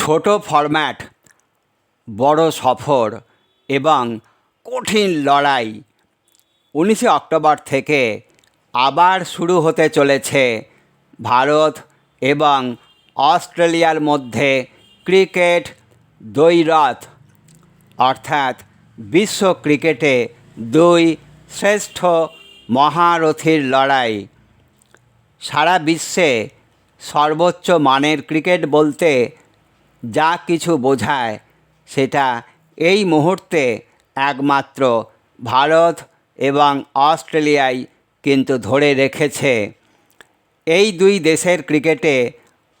ছোট ফরম্যাট বড় সফর এবং কঠিন লড়াই। উনিশে অক্টোবর থেকে আবার শুরু হতে চলেছে ভারত এবং অস্ট্রেলিয়ার মধ্যে ক্রিকেট দ্বৈরথ, অর্থাৎ বিশ্ব ক্রিকেটে দুই শ্রেষ্ঠ মহারথীর লড়াই। সারা বিশ্বে সর্বোচ্চ মানের ক্রিকেট বলতে যা কিছু বোঝায় সেটা এই মুহূর্তে একমাত্র ভারত এবং অস্ট্রেলিয়াই কিন্তু ধরে রেখেছে। এই দুই দেশের ক্রিকেটে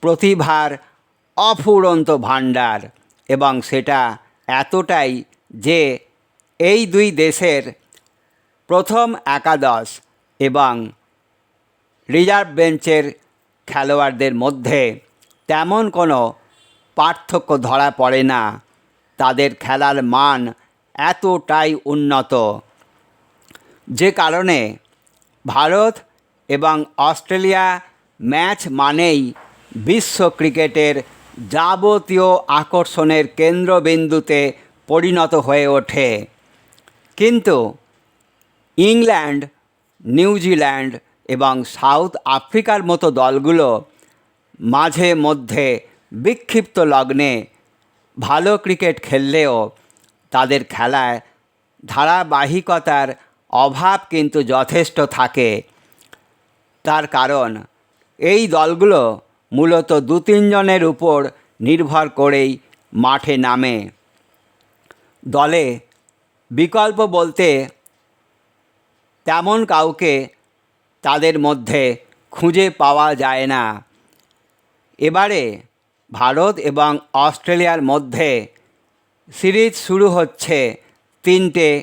প্রতিভার অফুরন্ত ভাণ্ডার এবং সেটা এতটাই যে এই দুই দেশের প্রথম একাদশ এবং রিজার্ভ বেঞ্চের খেলোয়াড়দের মধ্যে তেমন কোনো পার্থক্য ধরা পড়ে না। তাদের খেলার মান এতটাই উন্নত। যে কারণে ভারত এবং অস্ট্রেলিয়া ম্যাচ মানেই বিশ্ব ক্রিকেটের যাবতীয় আকর্ষণের কেন্দ্রবিন্দুতে পরিণত হয়ে ওঠে। কিন্তু ইংল্যান্ড নিউজিল্যান্ড এবং সাউথ আফ্রিকার মতো দলগুলো মাঝে মধ্যে বিক্ষিপ্ত লগ্নে ভালো ক্রিকেট খেললেও তাদের খেলায় ধারাবাহিকতার অভাব কিন্তু যথেষ্ট থাকে। তার কারণ, এই দলগুলো মূলত দু তিনজনের উপর নির্ভর করেই মাঠে নামে। দলে বিকল্প বলতে তেমন কাউকে তাদের মধ্যে খুঁজে পাওয়া যায় না। এবারে ভারত এবং অস্ট্রেলিয়ার মধ্যে সিরিজ শুরু হচ্ছে তিনটে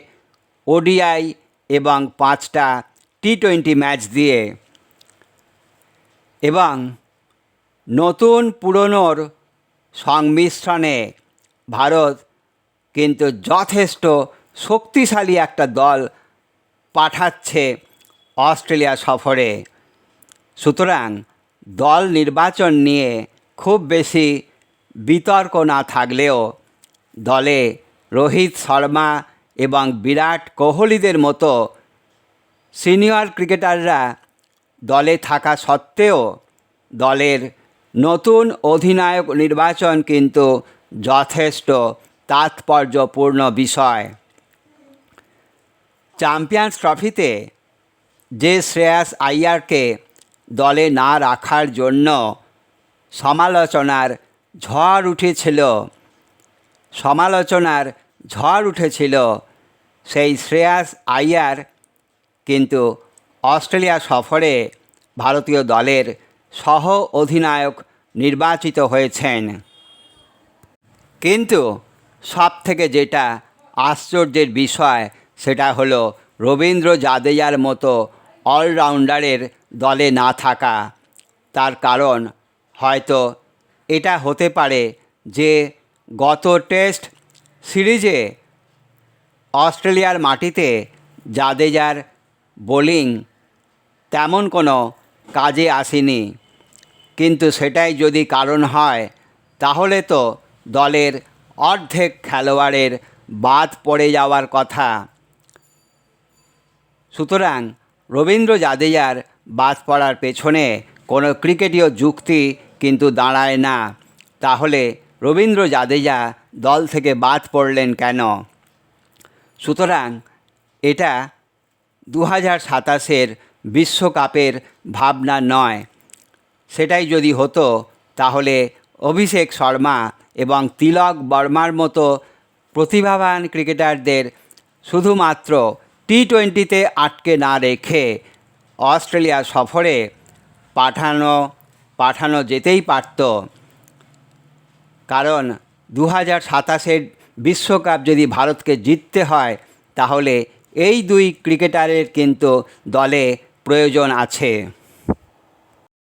ওডিআই এবং পাঁচটা টি টোয়েন্টি ম্যাচ দিয়ে। এবং নতুন পুরনোর সংমিশ্রণে ভারত কিন্তু যথেষ্ট শক্তিশালী একটা দল পাঠাচ্ছে অস্ট্রেলিয়া সফরে। সুতরাং দল নির্বাচন নিয়ে খুব বেশি বিতর্ক না থাকলেও দলে রোহিত শর্মা এবং বিরাট কোহলিদের মতো সিনিয়র ক্রিকেটাররা দলে থাকা সত্ত্বেও দলের নতুন অধিনায়ক নির্বাচন কিন্তু যথেষ্ট তাৎপর্যপূর্ণ বিষয়। চ্যাম্পিয়ন্স ট্রফিতে যে শ্রেয়াস আইয়ারকে দলে না রাখার জন্য সমালোচনার ঝড় উঠেছিল। সমালোচনার ঝড় উঠেছিল সেই শ্রেয়াস আইয়ার কিন্তু অস্ট্রেলিয়া সফরে ভারতীয় দলের সহ অধিনায়ক নির্বাচিত হয়েছেন। কিন্তু সব থেকে যেটা আশ্চর্যের বিষয়, সেটা হলো রবীন্দ্র জাদেজার মতো অলরাউন্ডারের দলে না থাকা। তার কারণ হয়তো এটা হতে পারে যে গত টেস্ট সিরিজে অস্ট্রেলিয়ার মাটিতে জাদেজার বোলিং তেমন কোনো কাজে আসেনি। কিন্তু সেটাই যদি কারণ হয়, তাহলে তো দলের অর্ধেক খেলোয়াড়ের বাদ পড়ে যাওয়ার কথা। সুতরাং রবীন্দ্র জাদেজার বাদ পড়ার পেছনে কোনো ক্রিকেটীয় যুক্তি কিন্তু দাঁড়ায় না। তাহলে রবীন্দ্র জাদেজা দল থেকে বাদ পড়লেন কেন? সুতরাং এটা দু হাজার সাতাশের বিশ্বকাপের ভাবনা নয়। সেটাই যদি হতো, তাহলে অভিষেক শর্মা এবং তিলক বর্মার মতো প্রতিভাবান ক্রিকেটারদের শুধুমাত্র টি টোয়েন্টিতে আটকে না রেখে অস্ট্রেলিয়া সফরে পাঠানো পাঠানো যেতেই পারত। কারণ দু হাজার সাতাশের বিশ্বকাপ যদি ভারতকে জিততে হয়, তাহলে এই দুই ক্রিকেটারের কিন্তু দলে প্রয়োজন আছে।